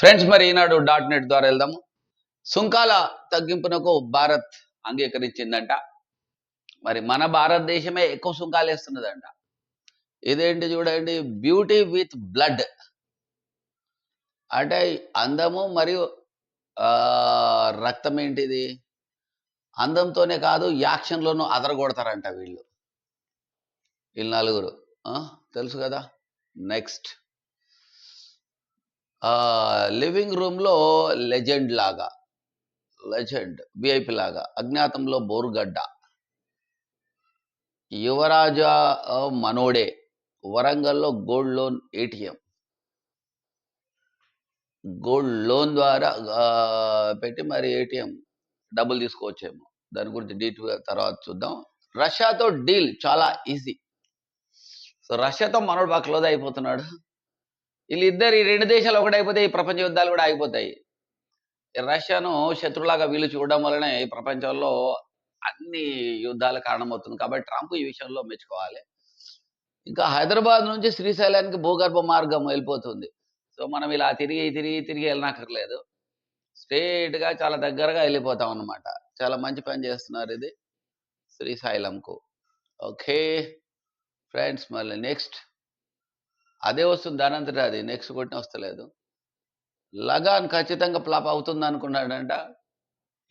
Friends మరి ఈనాడు dot net ద్వారా వెళ్దాము. సుంకాల తగ్గింపునకు భారత్ అంగీకరించిందంట. మరి మన భారతదేశమే ఎక్కువ సుంకాలు వేస్తున్నదంట. ఇదేంటి చూడండి బ్యూటీ విత్ బ్లడ్ అంటే అందము మరియు రక్తం ఏంటిది? అందంతోనే కాదు యాక్షన్లోనూ అదరగొడతారంట వీళ్ళు. వీళ్ళు నలుగురు. తెలుసు కదా? నెక్స్ట్. లివింగ్ రూమ్లో లెజెండ్ లాగా లెజెండ్ విఐపి లాగా అజ్ఞాతంలో బోరుగడ్డ. యువరాజా మనోడే వరంగల్లో gold loan ATM gold loan ద్వారా పెట్టి మరి ఏటీఎం డబ్బులు తీసుకోవచ్చేమో. దాని గురించి డీటెయిల్ తర్వాత చూద్దాం. రష్యాతో డీల్ చాలా ఈజీ. సో రష్యాతో మనోడు బాగా క్లోజ్ అయిపోతున్నాడు. వీళ్ళిద్దరు ఈ రెండు దేశాలు ఒకటైపోతే ఈ ప్రపంచ యుద్ధాలు కూడా ఆగిపోతాయి. రష్యాను శత్రులాగా వీళ్ళు చూడడం వలనే ఈ ప్రపంచంలో అన్ని యుద్ధాలు కారణమవుతుంది. కాబట్టి ట్రంప్ ఈ విషయంలో మెచ్చుకోవాలి. ఇంకా హైదరాబాద్ నుంచి శ్రీశైలానికి భూగర్భ మార్గం వెళ్ళిపోతుంది. సో మనం ఇలా తిరిగి తిరిగి తిరిగి వెళ్ళనక్కర్లేదు. స్ట్రేట్గా చాలా దగ్గరగా వెళ్ళిపోతాం అన్నమాట. చాలా మంచి పని చేస్తున్నారు ఇది శ్రీశైలంకు. ఓకే. ఫ్రెండ్స్ మళ్ళీ నెక్స్ట్. అదే వస్తుంది దానంతటా అది నెక్స్ట్ కొట్టిన వస్తలేదు. లగాన్ ఖచ్చితంగా ఫ్లాప్ అవుతుంది అనుకున్నాడంట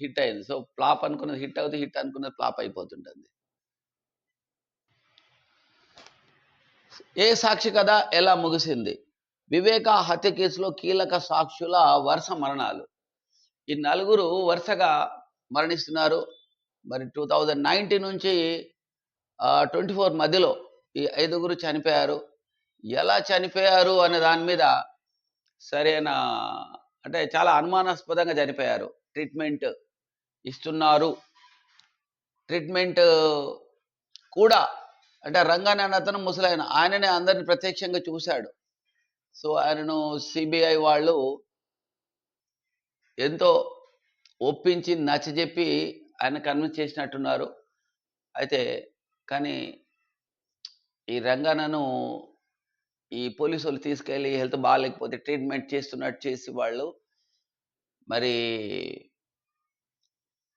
హిట్ అయింది. సో ఫ్లాప్ అనుకున్నది హిట్ అవుతుంది హిట్ అనుకున్నది ఫ్లాప్ అయిపోతుంటుంది. ఏ సాక్షి కథ ఎలా ముగిసింది? వివేక హత్య కేసులో కీలక సాక్షుల వరుస మరణాలు. ఈ నలుగురు వరుసగా మరణిస్తున్నారు. మరి టూ థౌజండ్ నైన్టీన్ నుంచి ట్వంటీ ఫోర్ మధ్యలో ఈ ఐదుగురు చనిపోయారు. ఎలా చనిపోయారు అనే దాని మీద సరైన అంటే చాలా అనుమానాస్పదంగా చనిపోయారు. ట్రీట్మెంట్ ఇస్తున్నారు. ట్రీట్మెంట్ కూడా అంటే రంగానే అన్న అతను ముసలాయన ఆయననే అందరిని ప్రత్యక్షంగా చూశాడు. సో ఆయనను సిబిఐ వాళ్ళు ఎంతో ఒప్పించి నచ్చజెప్పి ఆయన కన్విన్స్ చేసినట్టున్నారు. అయితే కానీ ఈ రంగానను ఈ పోలీసు వాళ్ళు తీసుకెళ్ళి హెల్త్ బాగాలేకపోతే ట్రీట్మెంట్ చేస్తున్నట్టు చేసి వాళ్ళు మరి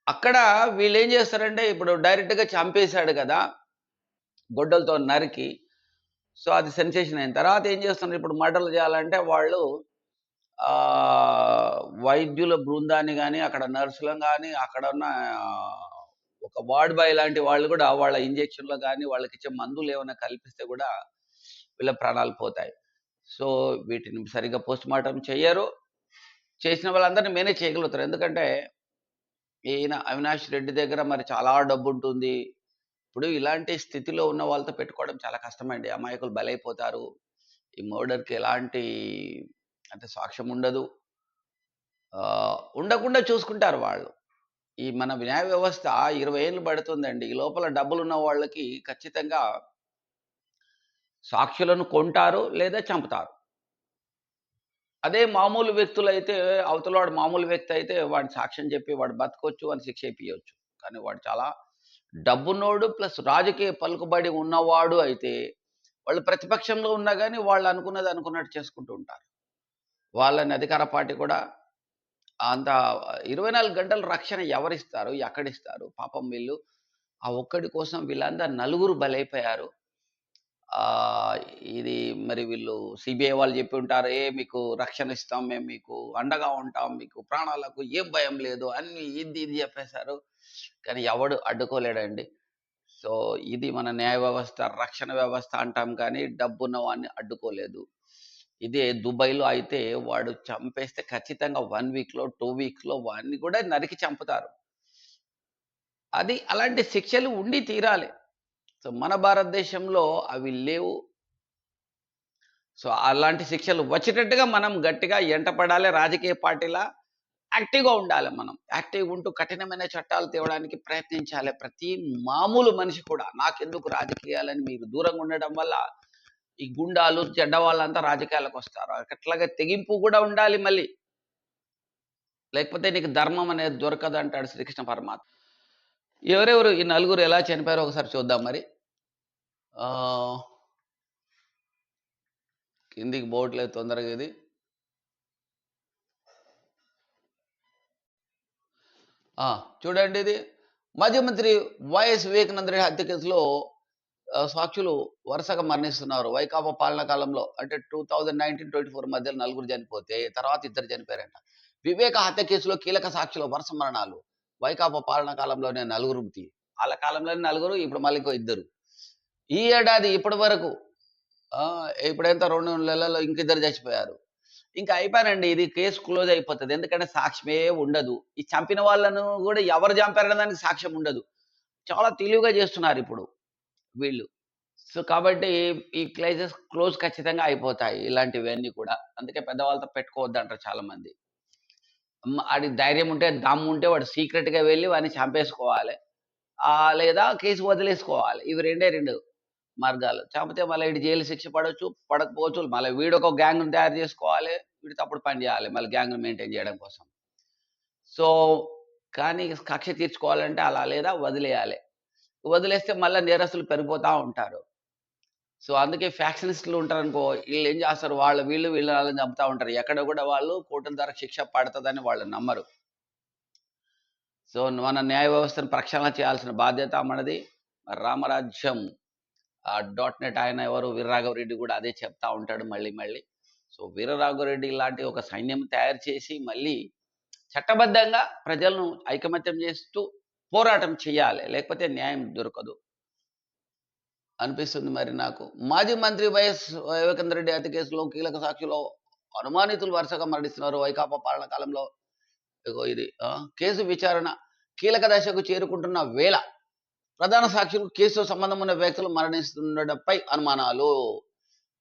అక్కడ వీళ్ళు ఏం చేస్తారంటే ఇప్పుడు డైరెక్ట్గా చంపేశాడు కదా గొడ్డలతో నరికి. సో అది సెన్సేషన్ అయిన తర్వాత ఏం చేస్తున్నారు? ఇప్పుడు మర్డర్లు చేయాలంటే వాళ్ళు వైద్యుల బృందాన్ని కానీ అక్కడ నర్సులను కానీ అక్కడ ఉన్న ఒక వార్డ్ బాయ్ లాంటి వాళ్ళు కూడా వాళ్ళ ఇంజక్షన్లు కానీ వాళ్ళకి ఇచ్చే మందులు ఏమైనా కల్పిస్తే కూడా వీళ్ళ ప్రాణాలు పోతాయి. సో వీటిని సరిగ్గా పోస్ట్ మార్టం చేయరు చేసిన వాళ్ళందరినీ మేనేజ్ చేయగలుగుతారు. ఎందుకంటే ఈయన అవినాష్ రెడ్డి దగ్గర మరి చాలా డబ్బు ఉంటుంది ఇప్పుడు ఇలాంటి స్థితిలో ఉన్న వాళ్ళతో పెట్టుకోవడం చాలా కష్టమండి. అమాయకులు బలైపోతారు. ఈ మర్డర్కి ఎలాంటి అంటే సాక్ష్యం ఉండదు. ఉండకుండా చూసుకుంటారు వాళ్ళు. ఈ మన న్యాయ వ్యవస్థ ఇరవై ఏళ్ళు పడుతుందండి. ఈ లోపల డబ్బులు ఉన్న వాళ్ళకి ఖచ్చితంగా సాక్షులను కొంటారు లేదా చంపుతారు. అదే మామూలు వ్యక్తులు అయితే అవతల వాడు మామూలు వ్యక్తి అయితే వాడి సాక్ష్యం చెప్పి వాడు బతకొచ్చు అని శిక్ష ఇప్పించవచ్చు కానీ వాడు చాలా డబ్బున్నోడు ప్లస్ రాజకీయ పలుకుబడి ఉన్నవాడు అయితే వాళ్ళు ప్రతిపక్షంలో ఉన్నా కానీ వాళ్ళు అనుకున్నది అనుకున్నట్టు చేసుకుంటూ ఉంటారు. వాళ్ళని అధికార పార్టీ కూడా అంత ఇరవై నాలుగు గంటల రక్షణ ఎవరిస్తారు ఎక్కడిస్తారు? పాపం వీళ్ళు ఆ ఒక్కడి కోసం వీళ్ళందరూ నలుగురు బలైపోయారు. ఇది మరి వీళ్ళు సిబిఐ వాళ్ళు చెప్పి ఉంటారు ఏ మీకు రక్షణ ఇస్తాం మేము మీకు అండగా ఉంటాం మీకు ప్రాణాలకు ఏం భయం లేదు అన్ని ఇది ఇది చెప్పేశారు. కానీ ఎవడు అడ్డుకోలేడండి. సో ఇది మన న్యాయ వ్యవస్థ రక్షణ వ్యవస్థ అంటాం కానీ డబ్బున్న వాడిని అడ్డుకోలేదు. ఇదే దుబాయ్లో అయితే వాడు చంపేస్తే ఖచ్చితంగా వన్ వీక్లో టూ వీక్లో వాడిని కూడా నరికి చంపుతారు. అది అలాంటి శిక్షలు ఉండి తీరాలి. సో మన భారతదేశంలో అవి లేవు. సో అలాంటి శిక్షలు వచ్చేటట్టుగా మనం గట్టిగా ఎంటపడాలి రాజకీయ పార్టీలా యాక్టివ్గా ఉండాలి మనం. యాక్టివ్గా ఉంటూ కఠినమైన చట్టాలు తేవడానికి ప్రయత్నించాలి. ప్రతి మామూలు మనిషి కూడా నాకెందుకు రాజకీయాలని మీరు దూరంగా ఉండడం వల్ల ఈ గుండాలు చెడ్డ వాళ్ళంతా రాజకీయాలకు వస్తారు. అట్లాగే తెగింపు కూడా ఉండాలి మళ్ళీ. లేకపోతే నీకు ధర్మం అనేది దొరకదు అంటాడు శ్రీకృష్ణ పరమాత్మ. ఎవరెవరు ఈ నలుగురు ఎలా చనిపోయారో ఒకసారి చూద్దాం మరి. కిందికి పోవట్లేదు తొందరగా ఇది. చూడండి ఇది. మాజీ మంత్రి వైఎస్ వివేకానంద రెడ్డి హత్య కేసులో సాక్షులు వరుసగా మరణిస్తున్నారు. వైకాపా పాలన కాలంలో అంటే two thousand nineteen twenty four మధ్యలో నలుగురు చనిపోతే తర్వాత ఇద్దరు చనిపోయారంట. వివేక హత్య కేసులో కీలక సాక్షులు వరుస మరణాలు. వైకాపా పాలన కాలంలోనే నలుగురు వాళ్ళ కాలంలోనే నలుగురు ఇప్పుడు మళ్ళీ ఇంకో ఇద్దరు. ఈ ఏడాది ఇప్పటి వరకు ఇప్పుడైతే రెండు నెలల్లో ఇంకిద్దరు చచ్చిపోయారు. ఇంకా అయిపోయారండి ఇది కేసు క్లోజ్ అయిపోతుంది ఎందుకంటే సాక్ష్యమే ఉండదు. ఈ చంపిన వాళ్ళను కూడా ఎవరు చంపారనే దానికి సాక్ష్యం ఉండదు. చాలా తెలివిగా చేస్తున్నారు ఇప్పుడు వీళ్ళు. సో, కాబట్టి ఈ క్లైసెస్ క్లోజ్ ఖచ్చితంగా అయిపోతాయి. ఇలాంటివన్నీ కూడా. అందుకే పెద్దవాళ్ళతో పెట్టుకోవద్దు అంటారు చాలామంది. హ్మ్. ధైర్యం ఉంటే, దమ్ము ఉంటే వాడు సీక్రెట్‌గా వెళ్ళి వాడిని చంపేసుకోవాలి. లేదా కేసు వదిలేసుకోవాలి. ఇవి రెండే రెండు మార్గాలు. కాకపోతే మళ్ళీ ఇటు జైలు శిక్ష పడవచ్చు పడకపోవచ్చు. మళ్ళీ వీడొక గ్యాంగ్ను తయారు చేసుకోవాలి. వీడు తప్పుడు పని చేయాలి. మళ్ళీ గ్యాంగ్ను మెయింటైన్ చేయడం కోసం. సో, కానీ కక్ష తీర్చుకోవాలంటే అలా లేదా వదిలేయాలి. వదిలేస్తే మళ్ళీ నేరస్తులు పెరిగిపోతూ ఉంటారు. సో, అందుకే ఫ్యాక్షనిస్టులు ఉంటారనుకో, ఏం చేస్తారు వాళ్ళు వీళ్ళు వీళ్ళు వాళ్ళని చంపుతూ ఉంటారు. ఎక్కడ కూడా వాళ్ళు కోర్టుల ద్వారా శిక్ష పడుతుందని వాళ్ళు నమ్మరు. సో, మన న్యాయ వ్యవస్థను ప్రక్షాళన చేయాల్సిన బాధ్యత మనది. రామరాజ్యం డాట్ నెట్ ఆయన ఎవరు వీరరాఘవరెడ్డి కూడా అదే చెప్తా ఉంటాడు మళ్ళీ మళ్ళీ. సో, వీరరాఘవరెడ్డి లాంటి ఒక సైన్యం తయారు చేసి మళ్ళీ చట్టబద్ధంగా ప్రజలను ఐకమత్యం చేస్తూ పోరాటం చేయాలి. లేకపోతే న్యాయం దొరకదు. అనిపిస్తుంది మరి నాకు. మాజీ మంత్రి వైఎస్ వివేకానంద రెడ్డి హత్య కేసులో కీలక సాక్షిలో అనుమానితులు వరుసగా మరణిస్తున్నారు. వైకాపా పాలన కాలంలో ఇది ఆ! కేసు విచారణ కీలక దశకు చేరుకుంటున్న వేళ ప్రధాన సాక్షులు కేసుతో సంబంధం ఉన్న వ్యక్తులు మరణిస్తుండటంపై అనుమానాలు.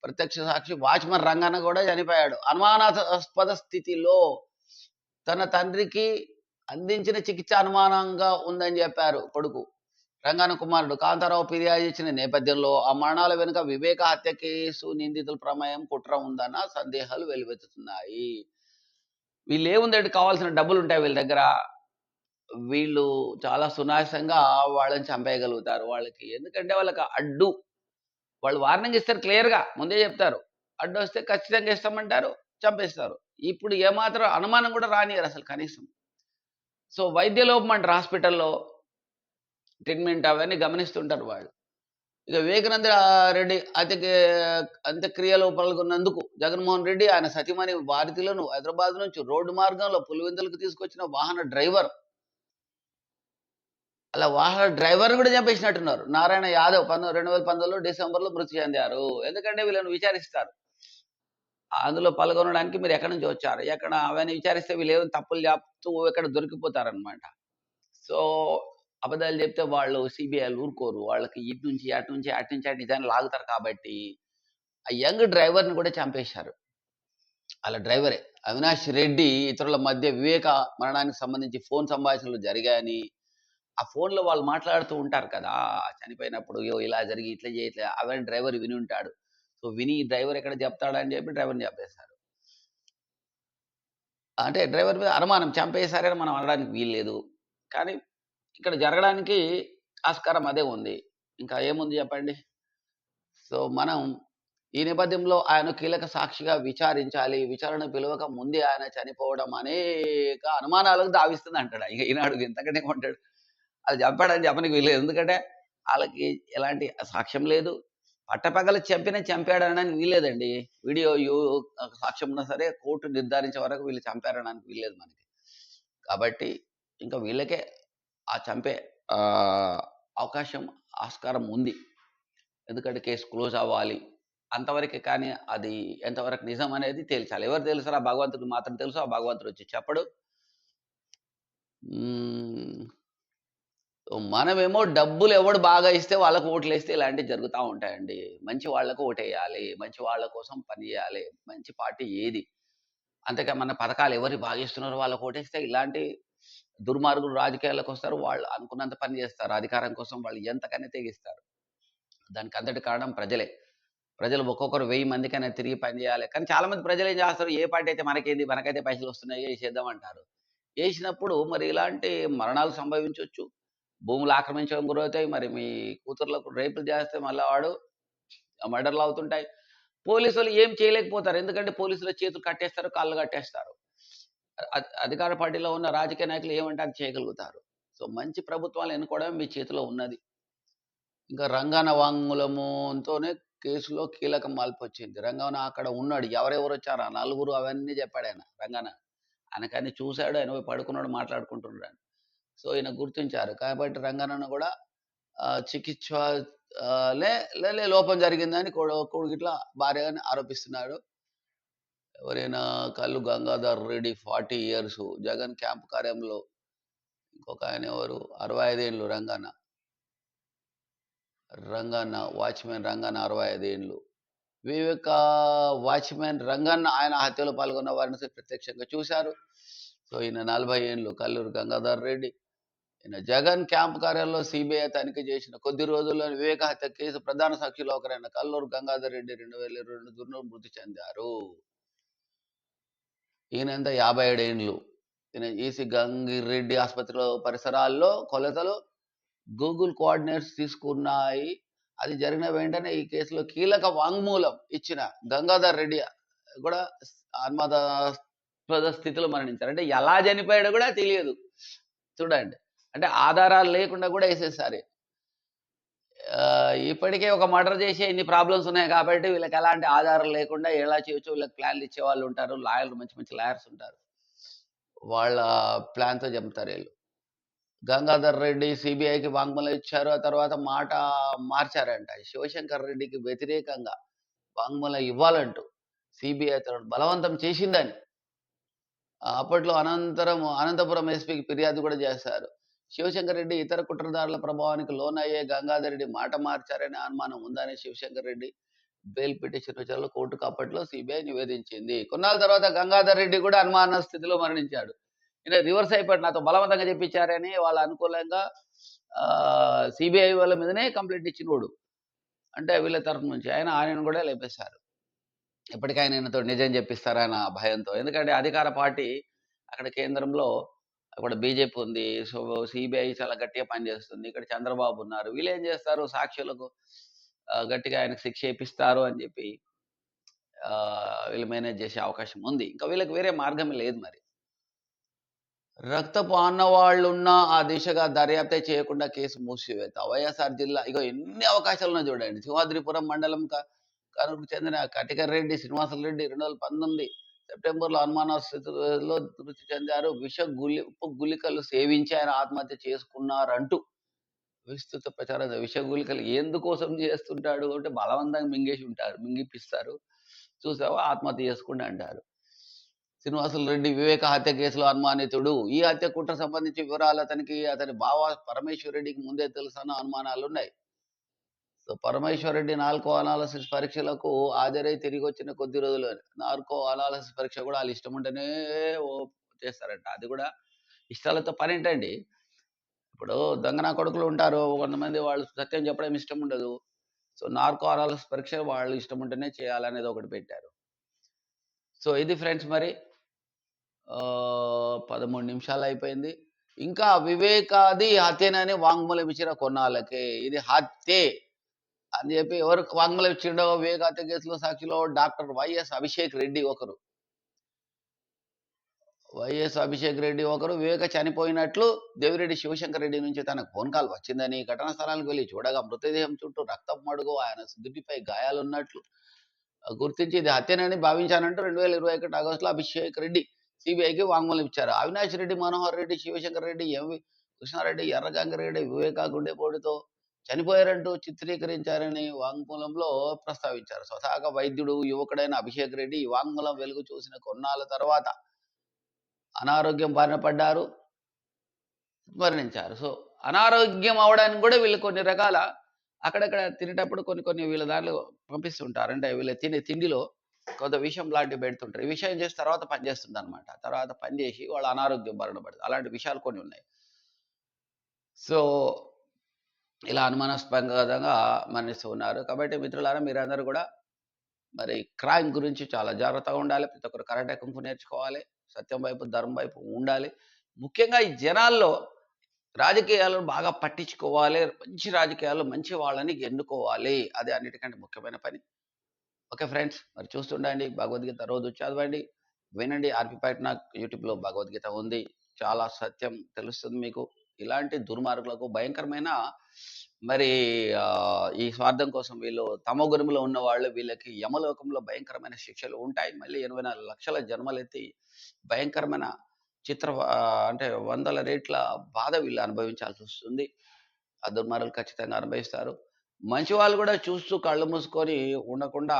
ప్రత్యక్ష సాక్షి వాచ్‌మన్ రంగన్న కూడా చనిపోయాడు. అనుమానాస్పద స్థితిలో తన తండ్రికి అందించిన చికిత్స అనుమానంగా ఉందని చెప్పారు కొడుకు. రంగన్న కుమారుడు కాంతారావు ఫిర్యాదు ఇచ్చిన నేపథ్యంలో ఆ మరణాల వెనుక వివేక హత్య కేసు నిందితుల ప్రమేయం, కుట్ర ఉందన్న సందేహాలు వెలువెత్తుతున్నాయి వీళ్ళు ఏముందంటే కావాల్సిన డబ్బులు ఉంటాయి వీళ్ళ దగ్గర. వీళ్ళు చాలా సునాయాసంగా వాళ్ళని చంపేయగలుగుతారు. వాళ్ళకి ఎందుకంటే వాళ్ళకి అడ్డు వాళ్ళు వార్నింగ్ ఇస్తారు క్లియర్‌గా ముందే చెప్తారు. అడ్డు వస్తే ఖచ్చితంగా ఇస్తామంటారు. చంపేస్తారు. ఇప్పుడు ఏమాత్రం అనుమానం కూడా రానియ్యరు అసలు కనీసం. సో, వైద్య లోపం అంటారు హాస్పిటల్‌లో. ట్రీట్మెంట్ అవన్నీ గమనిస్తుంటారు వాళ్ళు. ఇక వివేకానంద రెడ్డి అతి అంత్యక్రియలో పాల్గొన్నందుకు జగన్మోహన్ రెడ్డి, ఆయన సతీమణి భారతిలను హైదరాబాద్ నుంచి రోడ్డు మార్గంలో పులివెందులకు తీసుకొచ్చిన వాహన డ్రైవర్ అలా వాహన డ్రైవర్ కూడా చంపేసినట్టున్నారు. నారాయణ యాదవ్ పంతొమ్మిది రెండు వేల పంతొమ్మిదిలో డిసెంబర్‌లో మృతి చెందారు. ఎందుకంటే వీళ్ళని విచారిస్తారు. అందులో పాల్గొనడానికి మీరు ఎక్కడి నుంచి వచ్చారు? ఎక్కడ అవన్నీ విచారిస్తే వీళ్ళు వీళ్ళేమో తప్పులు చెప్తూ ఎక్కడ దొరికిపోతారనమాట. సో, అబద్ధాలు చెప్తే వాళ్ళు సిబిఐలు ఊరుకోరు. వాళ్ళకి ఇటు నుంచి, అటు నుంచి, అటు నుంచి, అటు నిజాన్ని లాగుతారు కాబట్టి, ఆ యంగ్ డ్రైవర్‌ని కూడా చంపేశారు. అలా డ్రైవరే. అవినాష్ రెడ్డి ఇతరుల మధ్య వివేక మరణానికి సంబంధించి ఫోన్ సంభాషణలు జరిగాయని, ఆ ఫోన్‌లో వాళ్ళు మాట్లాడుతూ ఉంటారు కదా! చనిపోయినప్పుడు ఇలా జరిగి, ఇట్లా చేయట్లే అవన్నీ డ్రైవర్ వినుంటాడు. సో, విని డ్రైవర్ ఎక్కడ చెప్తాడని చెప్పి డ్రైవర్‌ని చెప్పేశారు అంటే డ్రైవర్ మీద అనుమానం చంపేశారని మనం అనడానికి వీల్లేదు. కానీ ఇక్కడ జరగడానికి ఆస్కారం అదే ఉంది. ఇంకా ఏముంది చెప్పండి? సో, మనం ఈ నేపథ్యంలో ఆయన కీలక సాక్షిగా విచారించాలి. విచారణ పిలవక ముందే ఆయన చనిపోవడం అనేక అనుమానాలకు దావిస్తుందంటాడు. ఇక ఈనాడు ఇంతకంటే ఉంటాడు అది చంపాడని చెప్పనికి వీలేదు ఎందుకంటే వాళ్ళకి ఎలాంటి సాక్ష్యం లేదు. పట్టపగలు చంపిన చంపాడనడానికి వీలేదండి వీడియో యూ సాక్ష్యం ఉన్నా సరే కోర్టు నిర్ధారించే వరకు వీళ్ళు చంపారనడానికి వీల్లేదు మనకి. కాబట్టి ఇంకా వీళ్ళకే ఆ చంపే అవకాశం, ఆస్కారం ఉంది. ఎందుకంటే కేస్ క్లోజ్ అవ్వాలి. అంతవరకే కానీ అది ఎంతవరకు నిజం అనేది తేల్చాలి. ఎవరు తెలుసు ఆ భగవంతుడికి మాత్రం తెలుసు. ఆ భగవంతుడు వచ్చి చెప్పడు. మనమేమో డబ్బులు ఎవడు బాగా ఇస్తే వాళ్ళకి ఓట్లేస్తే ఇలాంటివి జరుగుతా ఉంటాయండి. మంచి వాళ్ళకు ఓటేయాలి. మంచి వాళ్ళ కోసం పని చేయాలి. మంచి పార్టీ ఏది? అంతేకా మన పథకాలు ఎవరు బాగా ఇస్తున్నారో వాళ్ళకి ఓటేస్తే ఇలాంటి దుర్మార్గులు రాజకీయాలకు వస్తారు వాళ్ళు అనుకున్నంత పని చేస్తారు. అధికారం కోసం వాళ్ళు ఎంతకైనా తెగిస్తారు. దానికి అంతటి కారణం ప్రజలే. ప్రజలు ఒక్కొక్కరు వెయ్యి మందికైనా తిరిగి పని చేయాలి. కానీ చాలా మంది ప్రజలు ఏం చేస్తారు? ఏ పార్టీ అయితే మనకేంది? మనకైతే పైసలొస్తున్నాయి చేద్దాం అంటారు. చేసినప్పుడు మరి ఇలాంటి మరణాలు సంభవించవచ్చు భూములు ఆక్రమించడం గురవుతాయి. మరి మీ కూతుర్లకు రేపులు చేస్తే మళ్ళీ వాడు మర్డర్‌లు అవుతుంటాయి. పోలీసులు ఏం చేయలేకపోతారు. ఎందుకంటే పోలీసుల చేతులు కట్టేస్తారు. కాళ్ళు కట్టేస్తారు. అధికార పార్టీలో ఉన్న రాజకీయ నాయకులు ఏమంటే అది చేయగలుగుతారు సో మంచి ప్రభుత్వాలు ఎన్నుకోవడం మీ చేతిలో ఉన్నది ఇంకా రంగాన వాంగ్మూలంతోనే కేసులో కీలక మార్పు వచ్చింది రంగాన అక్కడ ఉన్నాడు ఎవరెవరు వచ్చారు ఆ నలుగురు అవన్నీ చెప్పాడు ఆయన రంగాన ఆయనకన్నీ చూశాడు ఆయన పోయి పడుకున్నాడు మాట్లాడుకుంటున్నాడు సో ఈయన గుర్తించారు. కాబట్టి రంగనన్న కూడా చికిత్సలే చికిత్స లే లే- లే లోపం జరిగిందని కొడుకు ఇట్లా ఆరోపిస్తున్నాడు. ఎవరైనా కళ్ళు Gangadhar Reddy forty years Jagan camp కార్యంలో ఇంకొక ఆయన ఎవరు? అరవై ఐదేళ్ళు రంగన్న. రంగన్న వాచ్మెన్ రంగన్న అరవై ఐదేళ్ళు వివేక వాచ్మెన్ రంగన్న ఆయన హత్యలో పాల్గొన్న వారిని ప్రత్యక్షంగా చూశారు. సో ఈయన నలభై ఏళ్ళు కల్లూరు గంగాధర్ రెడ్డి. జగన్ క్యాంప్ కార్యాలయంలో సిబిఐ తనిఖీ చేసిన కొద్ది రోజుల్లో వివేక హత్య కేసు ప్రధాన సాక్షిలో ఒకరైన కల్లూరు గంగాధర్ రెడ్డి రెండు వేల ఇరవై రెండు దుర్నూరు మృతి చెందారు. ఈయనంత యాభై ఏడేండ్లు ఈయన ఈసీ గంగిరెడ్డి ఆసుపత్రిలో పరిసరాల్లో కొలతలు గూగుల్ కోఆర్డినేట్స్ తీసుకున్నాయి. అది జరిగిన వెంటనే ఈ కేసులో కీలక వాంగ్మూలం ఇచ్చిన గంగాధర్ రెడ్డి కూడా అనుమానాస్పద స్థితిలో మరణించారు. అంటే ఎలా చనిపోయాడో కూడా తెలియదు. చూడండి. అంటే ఆధారాలు లేకుండా కూడా వేసేసారు. ఇప్పటికే ఒక మర్డర్ చేసే ఇన్ని ప్రాబ్లమ్స్ ఉన్నాయి కాబట్టి వీళ్ళకి ఎలాంటి ఆధారం లేకుండా ఎలా చేయొచ్చు? వీళ్ళకి ప్లాన్లు ఇచ్చే వాళ్ళు ఉంటారు. లాయర్లు మంచి మంచి లాయర్స్ ఉంటారు. వాళ్ళ ప్లాన్తో చెప్తారు వీళ్ళు. గంగాధర్ రెడ్డి సిబిఐకి వాంగ్మూలం ఇచ్చారు. ఆ తర్వాత మాట మార్చారంట. శివశంకర్ రెడ్డికి వ్యతిరేకంగా వాంగ్మూలం ఇవ్వాలంటూ సిబిఐ తనను బలవంతం చేసిందని. అప్పట్లో అనంతరం అనంతపురం ఎస్పీకి ఫిర్యాదు కూడా చేశారు. శివశంకర్ రెడ్డి ఇతర కుట్రదారుల ప్రభావానికి లోనయ్యే గంగాధర్ రెడ్డి మాట మార్చారనే అనుమానం ఉందని శివశంకర్ రెడ్డి బెయిల్ పిటిషన్ విచారణలో కోర్టు అప్పట్లో సిబిఐ నివేదించింది. కొన్నాళ్ళ తర్వాత గంగాధర్ రెడ్డి కూడా అనుమాన స్థితిలో మరణించాడు. ఈయన రివర్స్ అయిపోయాడు. నాతో బలవంతంగా చెప్పించారని వాళ్ళ అనుకూలంగా సిబిఐ వాళ్ళ మీదనే కంప్లైంట్ ఇచ్చినోడు. అంటే వీళ్ళ తరఫు నుంచి ఆయన ఆయనను కూడా లేపేశారు. ఎప్పటికైనా ఆయనతో నిజం చెప్పిస్తారన్న భయంతో. ఎందుకంటే అధికార పార్టీ అక్కడ కేంద్రంలో అక్కడ బీజేపీ ఉంది సో సిబిఐ చాలా గట్టిగా పనిచేస్తుంది ఇక్కడ చంద్రబాబు ఉన్నారు. వీళ్ళు ఏం చేస్తారు? సాక్షులకు గట్టిగా ఆయనకు శిక్ష ఇప్పిస్తారు అని చెప్పి వీళ్ళు మేనేజ్ చేసే అవకాశం ఉంది. ఇంకా వీళ్ళకి వేరే మార్గమే లేదు మరి. రక్తపు ఆన్నవాళ్ళు ఉన్న ఆ దిశగా దర్యాప్తే చేయకుండా కేసు మూసివేత. వైఎస్ఆర్ జిల్లా ఇక ఎన్ని అవకాశాలు ఉన్నాయి చూడండి. సింహాద్రిపురం మండలం క- కనుకు చెందిన కటికర్ రెడ్డి శ్రీనివాసరెడ్డి రెండు వేల పంతొమ్మిది సెప్టెంబర్లో అనుమానాస్థితిలో మృతి చెందారు. విష గులి ఉప్పు గుళికలు సేవించి ఆయన ఆత్మహత్య చేసుకున్నారంటూ విస్తృత ప్రచారం విష గుళికలు ఎందుకోసం చేస్తుంటాడు అంటే బలవంతంగా మింగేసి ఉంటారు మింగిపిస్తారు. చూసావా? ఆత్మహత్య చేసుకుంటా అంటారు. శ్రీనివాసులు రెడ్డి వివేక హత్య కేసులో అనుమానితుడు. ఈ హత్య కుట్ర సంబంధించి వివరాలు అతనికి అతని బావ పరమేశ్వర్ రెడ్డికి ముందే తెలుసన్న అనుమానాలు ఉన్నాయి so Parameshwar Reddy narco analysis పరీక్షలకు హాజరై తిరిగి వచ్చిన కొద్ది రోజులు నార్కో అనాలసిస్ పరీక్ష కూడా వాళ్ళు ఇష్టం ఉంటేనే ఓ చేస్తారంట. అది కూడా ఇష్టాలతో పని ఏంటండి? ఇప్పుడు దొంగన కొడుకులు ఉంటారు. కొంతమంది వాళ్ళు సత్యం చెప్పడం ఇష్టం ఉండదు. సో నార్కో అనాలసిస్ పరీక్ష వాళ్ళు ఇష్టం ఉంటేనే చేయాలనేది ఒకటి పెట్టారు. సో ఇది ఫ్రెండ్స్ మరి. ఆ, పదమూడు నిమిషాలు అయిపోయింది. ఇంకా వివేకాది హత్యనని వాంగ్మూలం ఇచ్చిన కొన్నాళ్ళకే. ఇది హత్యే. అని చెప్పి ఎవరు వాంగ్మూలం ఇచ్చిండో వివేక కేసులో సాక్షిలో డాక్టర్ వైఎస్ అభిషేక్ రెడ్డి ఒకరు. వైఎస్ అభిషేక్ రెడ్డి ఒకరు. వివేక చనిపోయినట్లు దేవిరెడ్డి శివశంకర్ రెడ్డి నుంచి తనకు ఫోన్ కాల్ వచ్చిందని ఘటనా స్థలానికి వెళ్ళి చూడగా మృతదేహం చుట్టూ రక్తం మడుగు ఆయన సుదుటిపై గాయాలున్నట్లు గుర్తించి ఇది హత్యనని భావించానంటూ రెండు వేల ఇరవై ఒకటి ఆగస్టులో అభిషేక్ రెడ్డి సిబిఐకి వాంగ్మూలం ఇచ్చారు. అవినాష్ రెడ్డి మనోహర్ రెడ్డి శివశంకర్ రెడ్డి ఎంవి కృష్ణారెడ్డి ఎర్రగంగారెడ్డి వివేకా గుండెపోటుతో చనిపోయారంటూ చిత్రీకరించారని వాంగ్మూలంలో ప్రస్తావించారు. స్వతహాగా వైద్యుడు యువకుడైన అభిషేక్ రెడ్డి వాంగ్మూలం వెలుగు చూసిన కొన్నాళ్ళ తర్వాత అనారోగ్యం బారిన పడ్డారు మరణించారు. సో అనారోగ్యం అవడానికి కూడా వీళ్ళు కొన్ని రకాల అక్కడక్కడ తినేటప్పుడు కొన్ని కొన్ని వీళ్ళ దాంట్లో పంపిస్తుంటారు. అంటే వీళ్ళ తినే తిండిలో కొంత విషయం లాంటివి పెడుతుంటారు. ఈ విషయం చేసి తర్వాత పనిచేస్తుంది అనమాట తర్వాత పనిచేసి వాళ్ళ అనారోగ్యం బారిన పడుతుంది. అలాంటి విషయాలు కొన్ని ఉన్నాయి. సో ఇలా అనుమానాస్పదంగా మరణిస్తూ ఉన్నారు. కాబట్టి మిత్రులారా మీరందరూ కూడా మరి క్రైమ్ గురించి చాలా జాగ్రత్తగా ఉండాలి. ప్రతి ఒక్కరు కరాటే అకౌంట్ నేర్చుకోవాలి. సత్యం వైపు ధర్మం వైపు ఉండాలి. ముఖ్యంగా ఈ జనాల్లో రాజకీయాలను బాగా పట్టించుకోవాలి. మంచి రాజకీయాలు మంచి వాళ్ళని ఎన్నుకోవాలి. అది అన్నిటికంటే ముఖ్యమైన పని. ఓకే ఫ్రెండ్స్ మరి చూస్తుండండి. భగవద్గీత రోజు చదవండి. వినండి. ఆర్పి పట్నాయక్ యూట్యూబ్లో భగవద్గీత ఉంది. చాలా సత్యం తెలుస్తుంది మీకు. ఇలాంటి దుర్మార్గులకు భయంకరమైన మరి ఈ స్వార్థం కోసం వీళ్ళు తమ గురుములో ఉన్న వాళ్ళు వీళ్ళకి యమలోకంలో భయంకరమైన శిక్షలు ఉంటాయి. మళ్ళీ ఎనభై నాలుగు లక్షల జన్మలెత్తి భయంకరమైన చిత్ర అంటే వందల రేట్ల బాధ వీళ్ళు అనుభవించాల్సి వస్తుంది. ఆ దుర్మార్గులు ఖచ్చితంగా అనుభవిస్తారు. మంచి వాళ్ళు కూడా చూస్తూ కళ్ళు మూసుకొని ఉండకుండా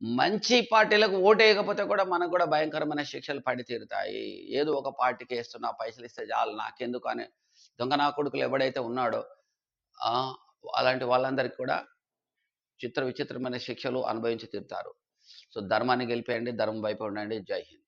మంచి పార్టీలకు ఓటు వేయకపోతే కూడా మనకు కూడా భయంకరమైన శిక్షలు పడి తీరుతాయి ఏదో ఒక పార్టీకి వేస్తున్నా పైసలు ఇస్తే చాలు నాకెందుకు అని దొంగ నా కొడుకులు ఎవడైతే ఉన్నాడో ఆ, అలాంటి వాళ్ళందరికీ కూడా చిత్ర విచిత్రమైన శిక్షలు అనుభవించి తీరుతారు. సో ధర్మాన్ని గెలిపేయండి ధర్మం వైపు ఉండండి. జై హింద్.